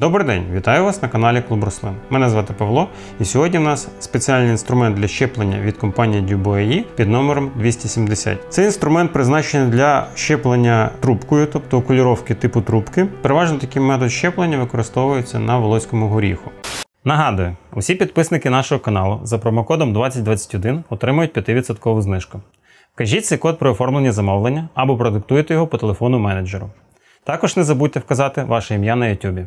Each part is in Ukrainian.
Добрий день, вітаю вас на каналі Клуб Рослин. Мене звати Павло, і сьогодні в нас спеціальний інструмент для щеплення від компанії Dubois під номером 270. Цей інструмент призначений для щеплення трубкою, тобто окуліровки типу трубки. Переважно такий метод щеплення використовується на волоському горіху. Нагадую, усі підписники нашого каналу за промокодом 2021 отримують 5% знижку. Вкажіть цей код при оформленні замовлення або продиктуйте його по телефону менеджеру. Також не забудьте вказати ваше ім'я на YouTube.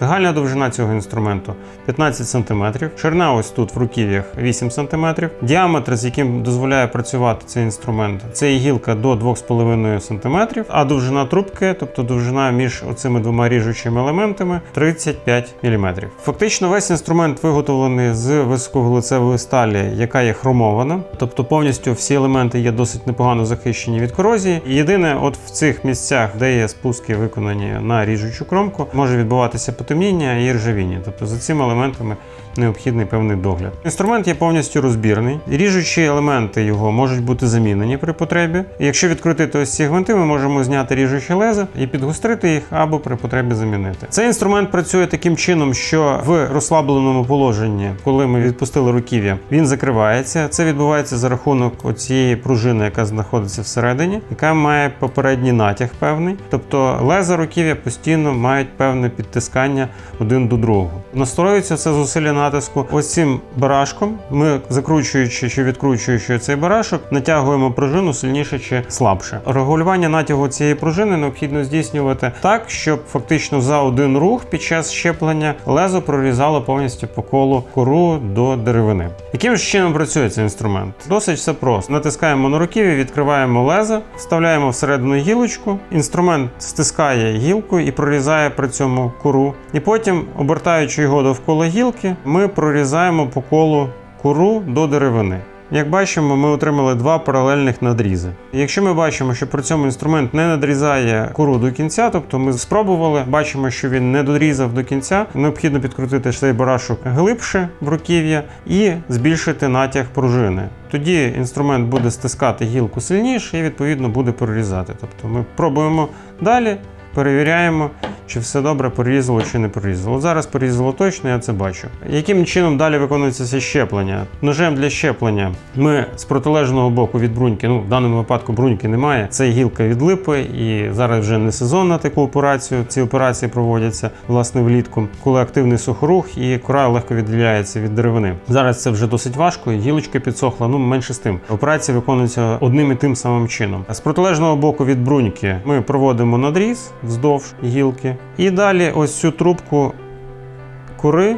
Загальна довжина цього інструменту 15 см, ширина ось тут в руків'ях 8 см, діаметр, з яким дозволяє працювати цей інструмент, це гілка до 2,5 см, а довжина трубки, тобто довжина між оцими двома ріжучими елементами 35 мм. Фактично весь інструмент виготовлений з високовуглецевої сталі, яка є хромована, тобто повністю всі елементи є досить непогано захищені від корозії. Єдине, от в цих місцях, де є спуски виконані на ріжучу кромку, може відбуватися потемніння і ржавіння. Тобто за цими елементами необхідний певний догляд. Інструмент є повністю розбірний. Ріжучі елементи його можуть бути замінені при потребі. Якщо відкрутити ось ці гвинти, ми можемо зняти ріжучі леза і підгострити їх або при потребі замінити. Цей інструмент працює таким чином, що в розслабленому положенні, коли ми відпустили руків'я, він закривається. Це відбувається за рахунок оцієї пружини, яка знаходиться всередині, яка має попередній натяг певний. Тобто леза руків'я постійно мають певне підтискання один до другого. Настроюється це зусилля натиску. Ось цим барашком ми закручуючи чи відкручуючи цей барашок, натягуємо пружину сильніше чи слабше. Регулювання натягу цієї пружини необхідно здійснювати так, щоб фактично за один рух під час щеплення лезо прорізало повністю по колу кору до деревини. Яким ж чином працює цей інструмент? Досить все просто. Натискаємо на руків'я, відкриваємо лезо, вставляємо всередину гілочку. Інструмент стискає гілку і прорізає при цьому кору. І потім, обертаючи його довкола гілки, ми прорізаємо по колу кору до деревини. Як бачимо, ми отримали два паралельних надрізи. Якщо ми бачимо, що при цьому інструмент не надрізає кору до кінця, тобто ми спробували, бачимо, що він не дорізав до кінця, необхідно підкрутити цей барашок глибше в руків'я і збільшити натяг пружини. Тоді інструмент буде стискати гілку сильніше і відповідно буде прорізати. Тобто ми пробуємо далі, перевіряємо, чи все добре порізало чи не порізало. Зараз порізало точно, я це бачу. Яким чином далі виконується щеплення? Ножем для щеплення ми з протилежного боку від бруньки, ну в даному випадку бруньки немає. Це гілка від липи, і зараз вже не сезон на таку операцію. Ці операції проводяться власне влітку, коли активний сухорух і кора легко відділяється від деревини. Зараз це вже досить важко, гілочка підсохла. Ну менше з тим. Операція виконується одним і тим самим чином. З протилежного боку від бруньки ми проводимо надріз вздовж гілки. І далі ось цю трубку кури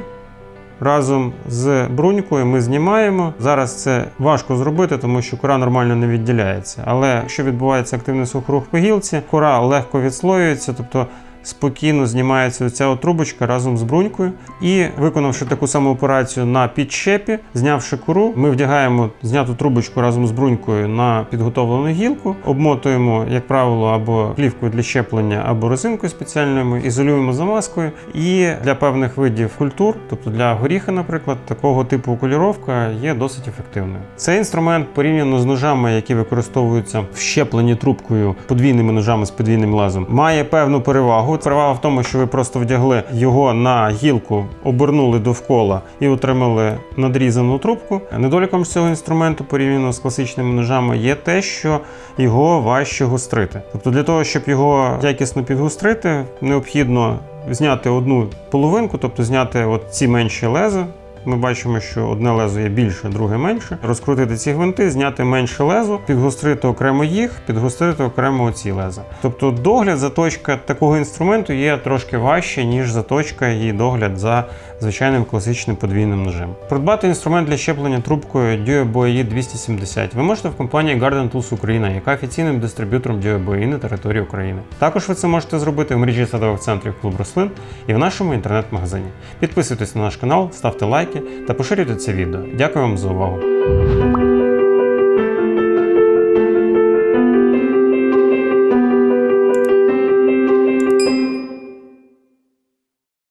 разом з брунькою ми знімаємо. Зараз це важко зробити, тому що кора нормально не відділяється. Але якщо відбувається активний сухорух по гілці, кора легко відслоюється, тобто спокійно знімається ця трубочка разом з брунькою. І виконавши таку саму операцію на підщепі, знявши кору, ми вдягаємо зняту трубочку разом з брунькою на підготовлену гілку, обмотуємо, як правило, або плівкою для щеплення, або резинкою спеціальною, ізолюємо замазкою. І для певних видів культур, тобто для горіха, наприклад, такого типу окуліровка є досить ефективною. Цей інструмент порівняно з ножами, які використовуються в щепленні трубкою подвійними ножами з подвійним лазом, має певну перевагу. Перевага в тому, що ви просто вдягли його на гілку, обернули довкола і отримали надрізану трубку. Недоліком цього інструменту порівняно з класичними ножами є те, що його важче гострити. Тобто для того, щоб його якісно підгострити, необхідно зняти одну половинку, тобто зняти от ці менші леза. Ми бачимо, що одне лезо є більше, друге менше. Розкрутити ці гвинти, зняти менше лезо, підгострити окремо їх, підгострити окремо оці леза. Тобто догляд, заточка такого інструменту є трошки важче, ніж заточка і догляд за звичайним класичним подвійним ножем. Придбати інструмент для щеплення трубкою DioBoe 270 ви можете в компанії Garden Tools Україна, яка офіційним дистриб'ютором DioBoe на території України. Також ви це можете зробити в мережі садових центрів Клуб Рослин і в нашому інтернет-магазині. Підписуйтесь на наш канал, ставте лайки та поширюйте це відео. Дякую вам за увагу.